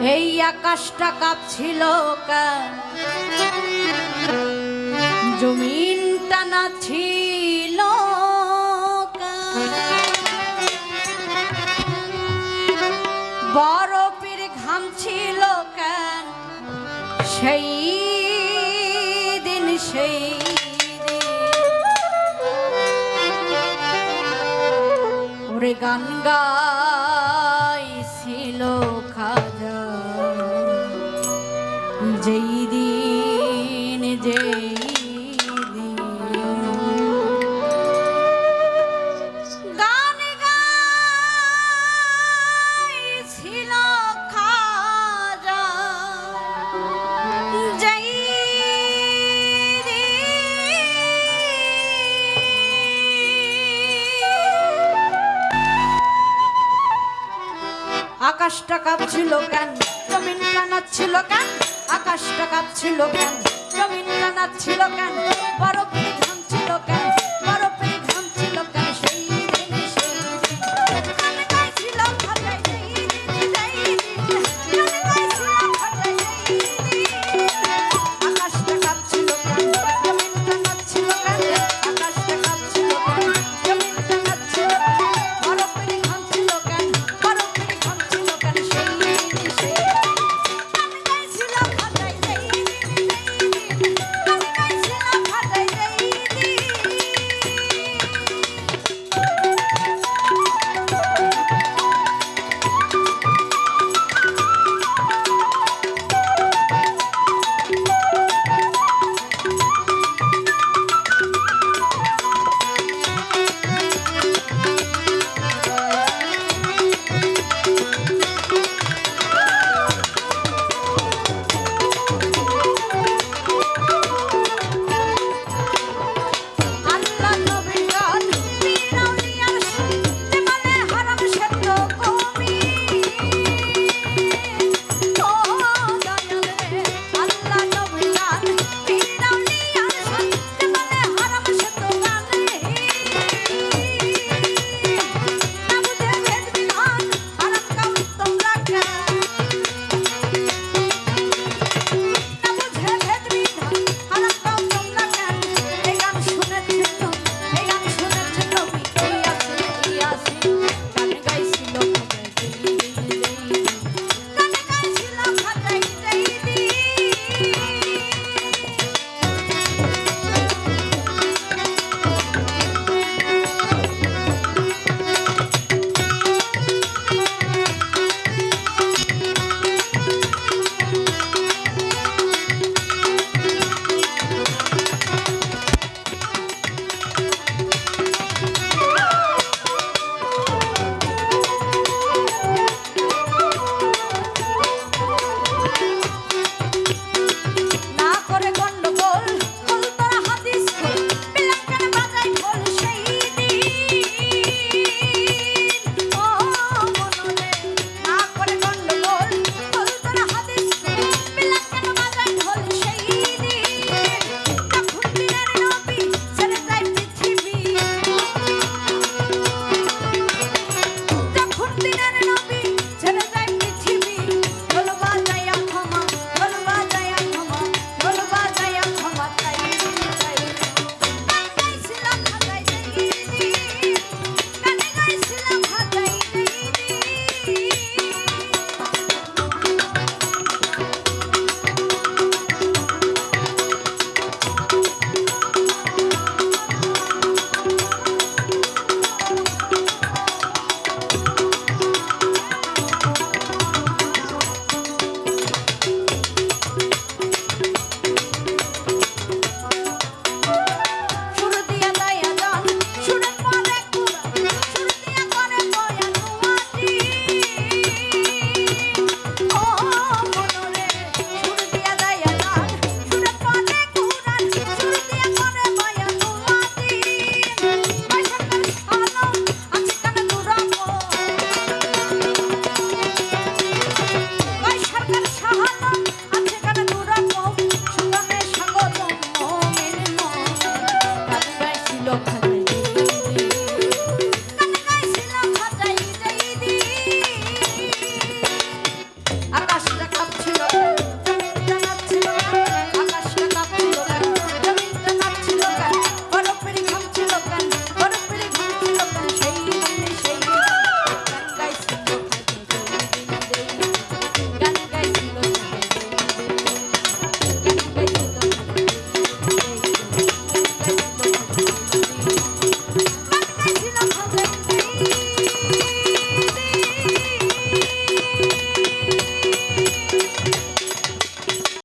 এই আকাশটা কাঁপছিল জমিনটা না ছিল? বরফের ঘাম ছিল কেন? সেই দিন সেই দিন। গান গাইছিল যেই দিন যেই আকাশটা কাঁপছিল কেন? জমিনটা নাচছিল কেন? আকাশটা কাঁপছিল কেন? জমিনটা ছিল কেন? বরফের